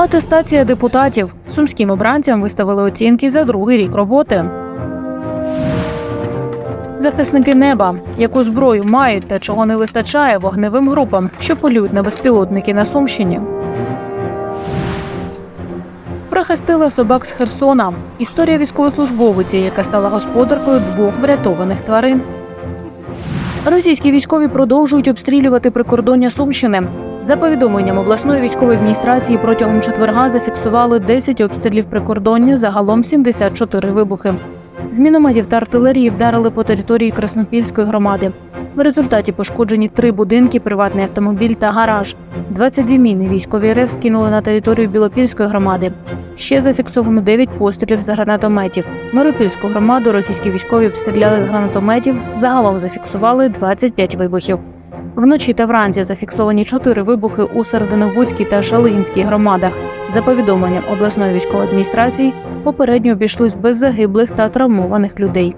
Атестація депутатів. Сумським обранцям виставили оцінки за другий рік роботи. Захисники неба, яку зброю мають та чого не вистачає вогневим групам, що полюють на безпілотники на Сумщині. Прихистила собак з Херсона. Історія військовослужбовиці, яка стала господаркою двох врятованих тварин. Російські військові продовжують обстрілювати прикордоння Сумщини. За повідомленням обласної військової адміністрації, протягом четверга зафіксували 10 обстрілів прикордоння, загалом 74 вибухи. З мінометів та артилерії вдарили по території Краснопільської громади. В результаті пошкоджені три будинки, приватний автомобіль та гараж. 22 міни військові РФ скинули на територію Білопільської громади. Ще зафіксовано 9 пострілів з гранатометів. Миропільську громаду російські військові обстріляли з гранатометів. Загалом зафіксували 25 вибухів. Вночі та вранці зафіксовані чотири вибухи у Серединовбудській та Шалинській громадах. За повідомленням обласної військової адміністрації, попередньо обійшлось без загиблих та травмованих людей.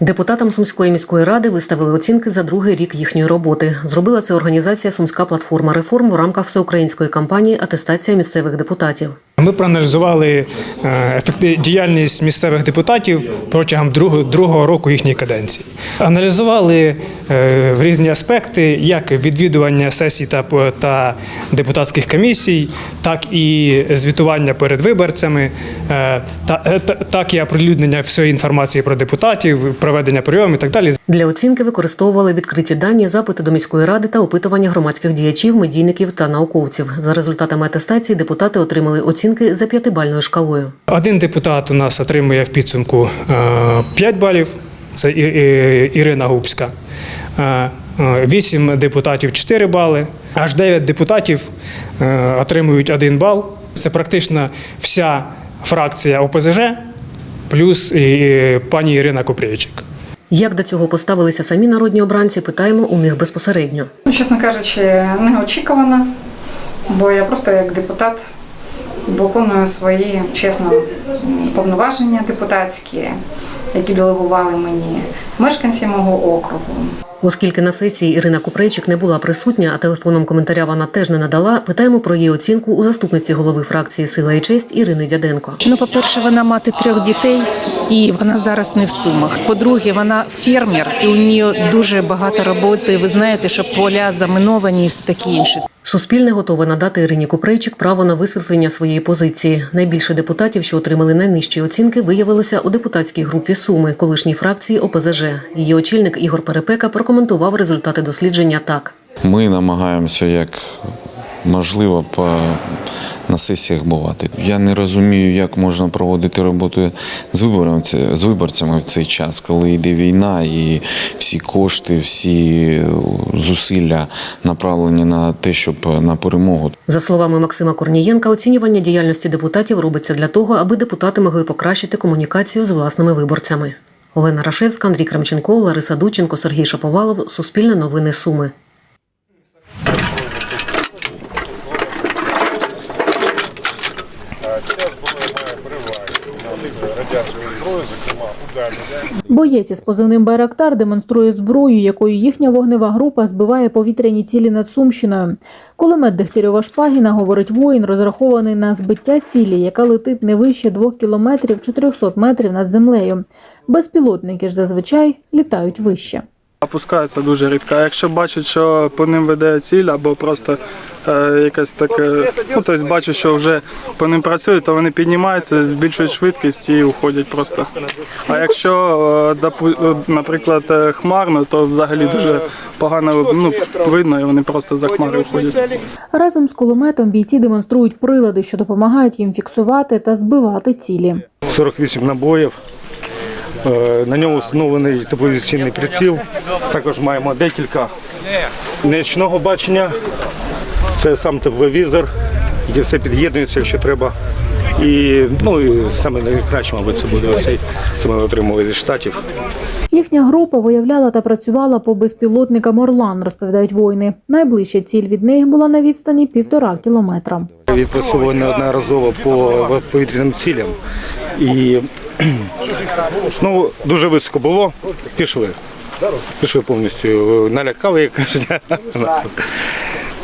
Депутатам Сумської міської ради виставили оцінки за другий рік їхньої роботи. Зробила це організація Сумська платформа реформ в рамках всеукраїнської кампанії Атестація місцевих депутатів. Ми проаналізували е, діяльність місцевих депутатів протягом другого, року їхньої каденції. Аналізували е, в різні аспекти, як відвідування сесій та, та депутатських комісій, так і звітування перед виборцями, е, та- так і оприлюднення всієї інформації про депутатів, проведення прийомів і так далі. Для оцінки використовували відкриті дані, запити до міської ради та опитування громадських діячів, медійників та науковців. За результатами атестації депутати отримали оцінки за п'ятибальною шкалою. Один депутат у нас отримує в підсумку е, 5 балів. Це Ірина Губська. Е, е, Вісім депутатів 4 бали. Аж 9 депутатів е, отримують 1 бал. Це практично вся фракція ОПЗЖ, плюс і пані Ірина Купрійчик. Як до цього поставилися самі народні обранці, питаємо у них безпосередньо. Ну, чесно кажучи, неочікувано, бо я просто як депутат виконую свої чесно повноваження депутатські, які делегували мені мешканці мого округу. Оскільки на сесії Ірина Купрейчик не була присутня, а телефоном коментаря вона теж не надала, питаємо про її оцінку у заступниці голови фракції Сила і честь Ірини Дяденко. Ну, по-перше, вона мати трьох дітей, і вона зараз не в сумах. По-друге, вона фермер, і у неї дуже багато роботи. Ви знаєте, що поля заминовані і все таке інше. Суспільне готове надати Ірині Купрейчик право на висвітлення своєї позиції. Найбільше депутатів, що отримали найнижчі оцінки, виявилося у депутатській групі Суми, колишній фракції ОПЗЖ. Її очільник Ігор Перепека прокоментував результати дослідження так. Ми намагаємося як можливо по, на сесіях бувати. Я не розумію, як можна проводити роботу з виборами, це- з виборцями в цей час, коли йде війна і всі кошти, всі зусилля направлені на те, щоб на перемогу. За словами Максима Корнієнка, оцінювання діяльності депутатів робиться для того, аби депутати могли покращити комунікацію з власними виборцями. Олена Рашевська, Андрій Крамченко, Лариса Дученко, Сергій Шаповалов. Суспільне новини Суми. Боєць із позивним Байрактар демонструє зброю, якою їхня вогнева група збиває повітряні цілі над Сумщиною. Кулемет Дегтярьова Шпагіна, говорить воїн, розрахований на збиття цілі, яка летить не вище 2 кілометрів 400 метрів над землею. Безпілотники ж зазвичай літають вище. Опускаються дуже рідко. А якщо бачать, що по ним веде ціль, або просто е, якась таке, ну тобто бачу, що вже по ним працюють, то вони піднімаються, збільшують швидкість і уходять просто. А якщо, е, е, наприклад, е, хмарно, то взагалі дуже погано ну, видно, і вони просто за хмари уходять. Разом з кулеметом бійці демонструють прилади, що допомагають їм фіксувати та збивати цілі. 48 набоїв. Е, На ньому встановлений тепловізійний приціл. Також маємо декілька нічного бачення. Це сам тепловізор, який все під'єднується, якщо треба. І, ну, і саме найкраще, мабуть, це буде оцей, це ми отримали зі штатів. Їхня група виявляла та працювала по безпілотникам Орлан, розповідають воїни. Найближча ціль від них була на відстані півтора кілометра. Відпрацьовували неодноразово по повітряним цілям. І ну, дуже високо було, пішли. Пішли повністю, налякали, як кажуть.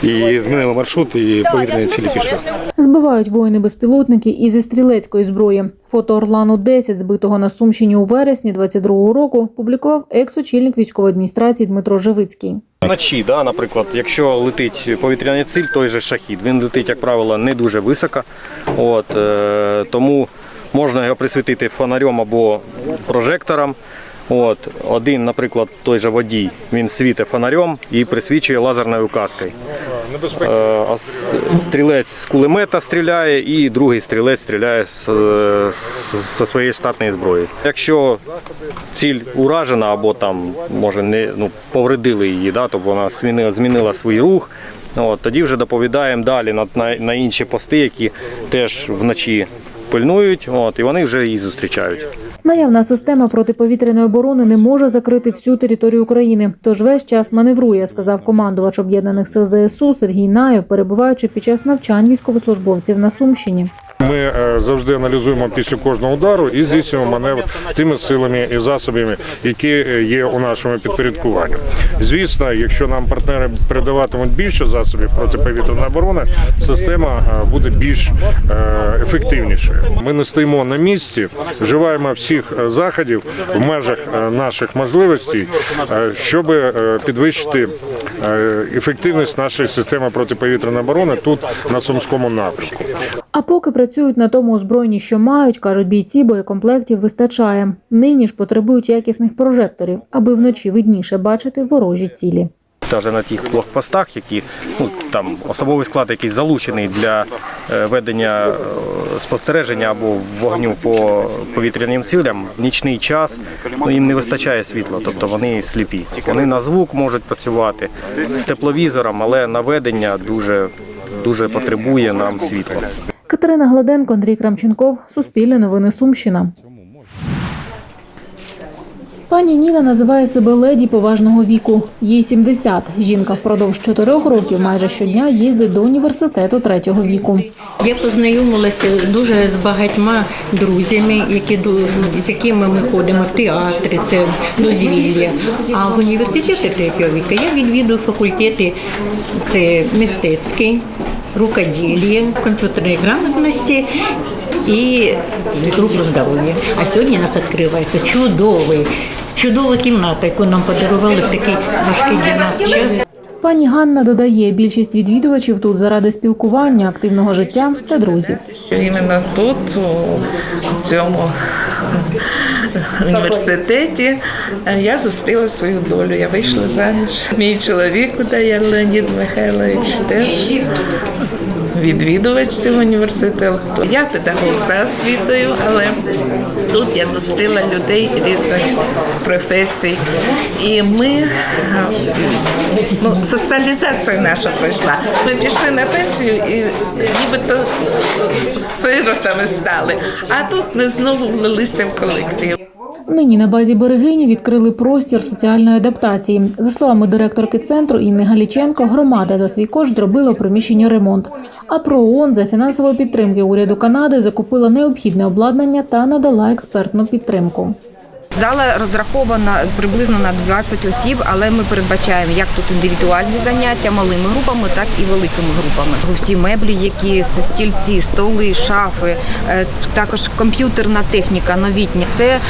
І змінили маршрут, і повітряні цілі пішли. Збивають воїни безпілотники і зі стрілецької зброї. Фото Орлану 10 збитого на Сумщині у вересні 22-го року, публікував екс-очільник військової адміністрації Дмитро Живицький. Вночі, да, наприклад, якщо летить повітряний ціль, той же шахід, він летить, як правило, не дуже високо. От, е, тому можна його присвітити фонарем або прожектором. От, один, наприклад, той же водій, він світить фонарем і присвічує лазерною указкою. Е, а стрілець з кулемета стріляє, і другий стрілець стріляє з, з- зі своєї штатної зброї. Якщо ціль уражена або там може не ну повредили її, да, тобто вона змінила, змінила свій рух. От, тоді вже доповідаємо далі на, на, на інші пости, які теж вночі пильнують, от, і вони вже її зустрічають. Наявна система протиповітряної оборони не може закрити всю територію України, тож весь час маневрує, сказав командувач об'єднаних сил ЗСУ Сергій Наєв, перебуваючи під час навчань військовослужбовців на Сумщині. Ми е, завжди аналізуємо після кожного удару і здійснюємо маневр тими силами і засобами, які е, є у нашому підпорядкуванні. Звісно, якщо нам партнери передаватимуть більше засобів протиповітряної оборони, система е, буде більш ефективнішою. Ми не стоїмо на місці, вживаємо всіх заходів в межах наших можливостей, щоб підвищити ефективність нашої системи протиповітряної оборони тут на сумському напрямку. А поки працюють на тому озброєнні, що мають, кажуть бійці, боєкомплектів вистачає. Нині ж потребують якісних прожекторів, аби вночі видніше бачити ворожі цілі. Навіть на тих блокпостах, які ну там особовий склад, який залучений для е, ведення е, спостереження або вогню по повітряним цілям, нічний час ну їм не вистачає світла, тобто вони сліпі. Вони на звук можуть працювати з тепловізором, але наведення дуже дуже потребує нам світла. Катерина Гладенко, Андрій Крамченков, Суспільне новини Сумщина. Пані Ніна називає себе леді поважного віку. Їй 70. Жінка впродовж чотирьох років майже щодня їздить до університету третього віку. Я познайомилася дуже з багатьма друзями, які з якими ми ходимо в театри, це дозвілля. А в університеті третього віка я відвідую факультети це мистецький, рукоділля, комп'ютерної грамотності і групу здоров'я. А сьогодні у нас відкривається чудовий, чудова кімната, яку нам подарували в такий важкий для нас час. Пані Ганна додає, більшість відвідувачів тут заради спілкування, активного життя та друзів. Іменно тут, у цьому університеті, я зустріла свою долю. Я вийшла заміж. Мій чоловік, Удаєр Леонід Михайлович, теж відвідувач цього університету. Я педагог за освітою, але тут я зустріла людей різних професій. І ми ну, соціалізація наша пройшла. Ми пішли на пенсію і нібито сиротами стали. А тут ми знову влилися в колектив. Нині на базі берегині відкрили простір соціальної адаптації. За словами директорки центру Інни Галіченко, громада за свій кошт зробила приміщення ремонт. А про ООН за фінансової підтримки уряду Канади закупила необхідне обладнання та надала експертну підтримку. Зала розрахована приблизно на 20 осіб, але ми передбачаємо як тут індивідуальні заняття малими групами, так і великими групами. Всі меблі, які це стільці, столи, шафи, е, також комп'ютерна техніка новітня. Це е,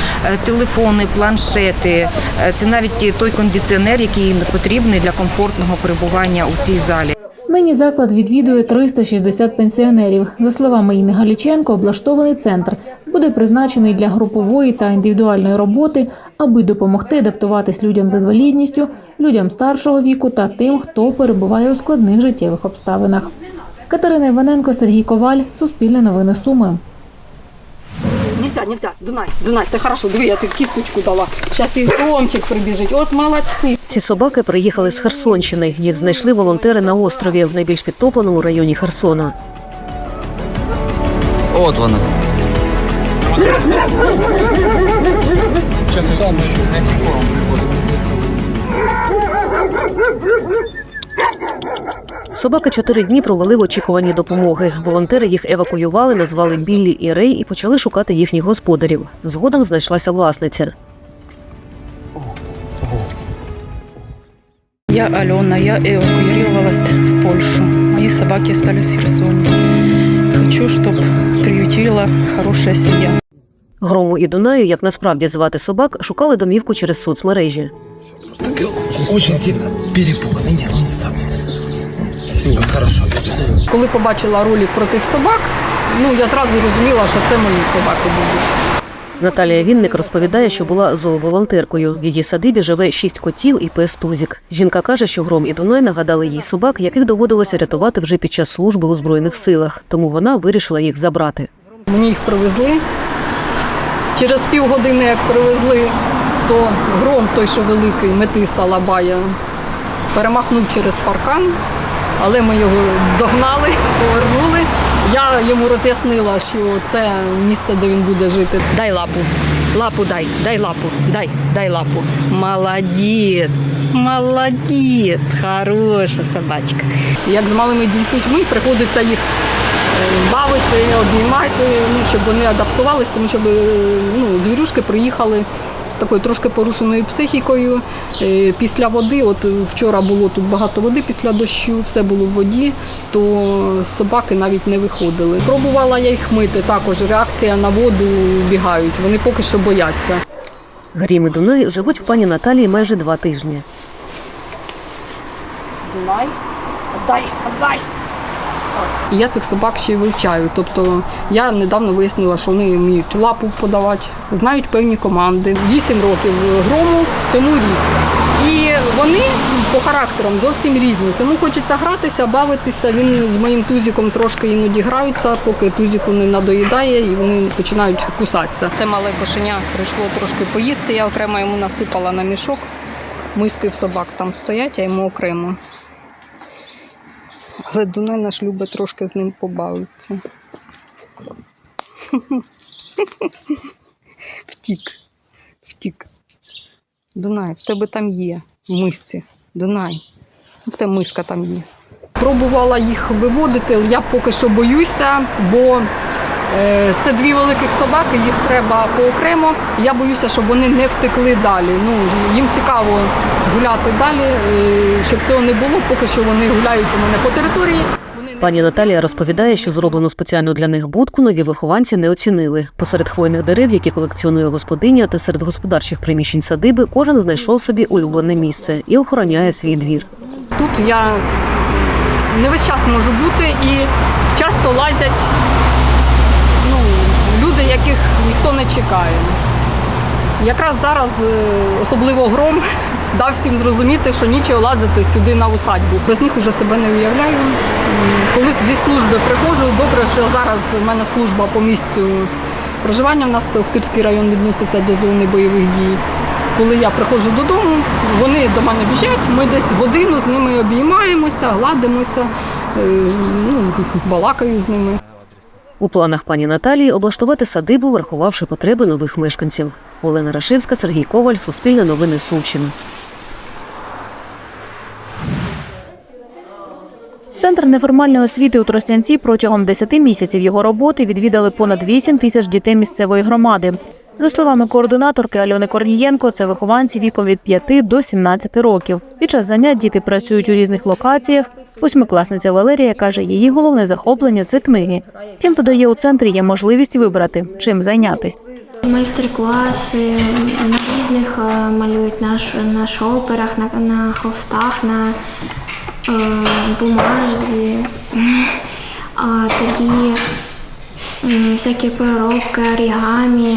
телефони, планшети, е, це навіть той кондиціонер, який потрібний для комфортного перебування у цій залі. Нині заклад відвідує 360 пенсіонерів. За словами Інни Галіченко, облаштований центр буде призначений для групової та індивідуальної роботи, аби допомогти адаптуватись людям з інвалідністю, людям старшого віку та тим, хто перебуває у складних життєвих обставинах. Катерина Іваненко, Сергій Коваль, Суспільне новини Суми. Нельзя, нельзя, Дунай, Дунай, все хорошо, диви, я тобі кісточку дала. Зараз і Ромчик прибіжить. От молодці. Ці собаки приїхали з Херсонщини. Їх знайшли волонтери на острові в найбільш підтопленому районі Херсона. От вона. Собаки чотири дні провели в очікуванні допомоги. Волонтери їх евакуювали, назвали Біллі і Рей і почали шукати їхніх господарів. Згодом знайшлася власниця. Я Алена, я эвакуировалась в Польшу. Мои собаки остались в Херсоне. Хочу, чтобы приютила хорошая семья. Грому і Дунаю, як насправді звати собак, шукали домівку через соцмережі. Очень сильно перепуганный, не, он не сам. Себя хорошо. Коли побачила ролик про тих собак, ну я зразу розуміла, що це мої собаки будуть. Наталія Вінник розповідає, що була зооволонтеркою. В її садибі живе шість котів і пес Тузік. Жінка каже, що Гром і Дунай нагадали їй собак, яких доводилося рятувати вже під час служби у збройних силах. Тому вона вирішила їх забрати. Мені їх привезли. Через півгодини, як привезли, то гром той, що великий, метиса лабая, перемахнув через паркан, але ми його догнали, повернули. Я йому роз'яснила, що це місце, де він буде жити. Дай лапу, лапу дай, дай лапу, дай, дай лапу. Молодець, молодець, хороша собачка. Як з малими дітьми приходиться їх бавити, обнімати, ну, щоб вони адаптувалися, тому що ну, звірюшки приїхали з такою трошки порушеною психікою. Е, Після води, от вчора було тут багато води після дощу, все було в воді, то собаки навіть не виходили. Пробувала я їх мити, також реакція на воду бігають, вони поки що бояться. Грім і Дунай живуть в пані Наталії майже два тижні. Дунай, отдай, отдай. Я цих собак ще й вивчаю. Тобто я недавно вияснила, що вони вміють лапу подавати, знають певні команди. Вісім років грому цьому рік. І вони по характерам зовсім різні. Тому хочеться гратися, бавитися. Він з моїм тузіком трошки іноді граються, поки тузіку не надоїдає і вони починають кусатися. Це мале кошеня прийшло трошки поїсти. Я окремо йому насипала на мішок. Миски в собак там стоять, а йому окремо. Але Дунай наш любить трошки з ним побавитися. Втік. Втік. Дунай, в тебе там є в мисці. Дунай. В тебе миска там є. Пробувала їх виводити, я поки що боюся, бо це дві великих собаки, їх треба поокремо. Я боюся, щоб вони не втекли далі. Ну, їм цікаво гуляти далі, е, щоб цього не було, поки що вони гуляють у мене по території. Пані Наталія розповідає, що зроблену спеціально для них будку нові вихованці не оцінили. Посеред хвойних дерев, які колекціонує господиня, та серед господарчих приміщень садиби, кожен знайшов собі улюблене місце і охороняє свій двір. Тут я не весь час можу бути і часто лазять яких ніхто не чекає. Якраз зараз, е, особливо гром, дав всім зрозуміти, що нічого лазити сюди на усадьбу. Без них вже себе не уявляю. Коли зі служби приходжу, добре, що зараз в мене служба по місцю проживання. У нас Охтирський район відноситься до зони бойових дій. Коли я приходжу додому, вони до мене біжать, ми десь годину з ними обіймаємося, гладимося, е, ну, балакаю з ними. У планах пані Наталії облаштувати садибу, врахувавши потреби нових мешканців. Олена Рашевська, Сергій Коваль, Суспільне новини Сумщина. Центр неформальної освіти у Тростянці протягом 10 місяців його роботи відвідали понад 8 тисяч дітей місцевої громади. За словами координаторки Альони Корнієнко, це вихованці віком від 5 до 17 років. Під час занять діти працюють у різних локаціях. Восьмикласниця Валерія каже, її головне захоплення це книги. Втім, додає, у центрі є можливість вибрати, чим зайнятися. Майстер-класи на різних е, малюють на, на шоперах, на, на холстах, на е, бумажці. А тоді всякі переробки, орігамі.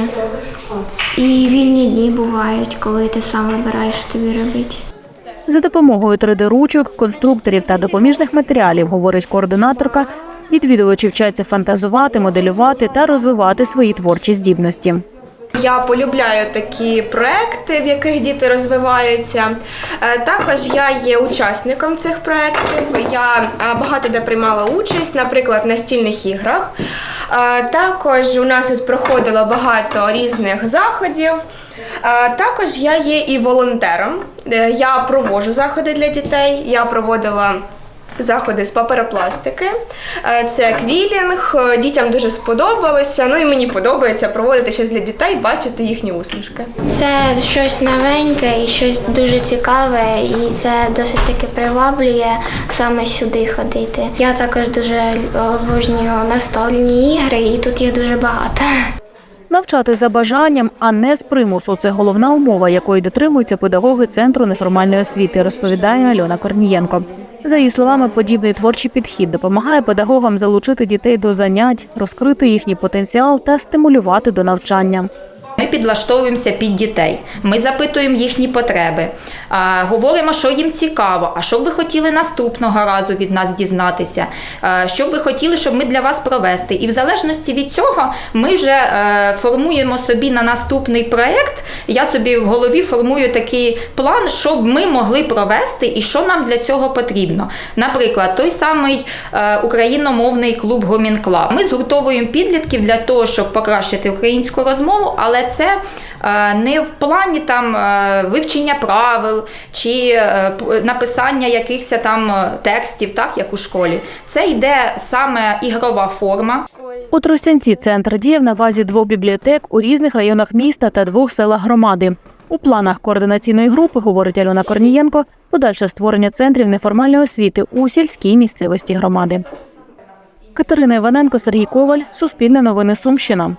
І вільні дні бувають, коли ти сам вибираєш, що тобі робити. За допомогою 3D-ручок, конструкторів та допоміжних матеріалів, говорить координаторка, відвідувачі вчаться фантазувати, моделювати та розвивати свої творчі здібності. Я полюбляю такі проекти, в яких діти розвиваються. Е, Також я є учасником цих проєктів. Я е, багато де приймала участь, наприклад, в настільних іграх. Також у нас тут проходило багато різних заходів. Також я є і волонтером. Е, Я проводжу заходи для дітей. Я проводила заходи з паперопластики. Е, Це квілінг. Е, Дітям дуже сподобалося. Ну і мені подобається проводити щось для дітей, бачити їхні усмішки. Це щось новеньке і щось дуже цікаве, і це досить таки приваблює саме сюди ходити. Я також дуже обожнюю настольні ігри, і тут їх дуже багато. Навчати за бажанням, а не з примусу це головна умова, якої дотримуються педагоги центру неформальної освіти, розповідає Альона Корнієнко. За її словами, подібний творчий підхід допомагає педагогам залучити дітей до занять, розкрити їхній потенціал та стимулювати до навчання. Ми підлаштовуємося під дітей. Ми запитуємо їхні потреби, говоримо, що їм цікаво, а що б ви хотіли наступного разу від нас дізнатися, що б ви хотіли, щоб ми для вас провести. І в залежності від цього ми вже е, формуємо собі на наступний проєкт. Я собі в голові формую такий план, що б ми могли провести і що нам для цього потрібно. Наприклад, той самий е, україномовний клуб Гомін Клаб. Ми згуртовуємо підлітків для того, щоб покращити українську розмову, але це е, не в плані там е, вивчення правил чи е, написання якихось там текстів, так як у школі. Це йде саме ігрова форма. У Тростянці центр діяв на базі двох бібліотек у різних районах міста та двох селах громади. У планах координаційної групи, говорить Альона Корнієнко, подальше створення центрів неформальної освіти у сільській місцевості громади. Катерина Іваненко, Сергій Коваль, Суспільне новини Сумщина.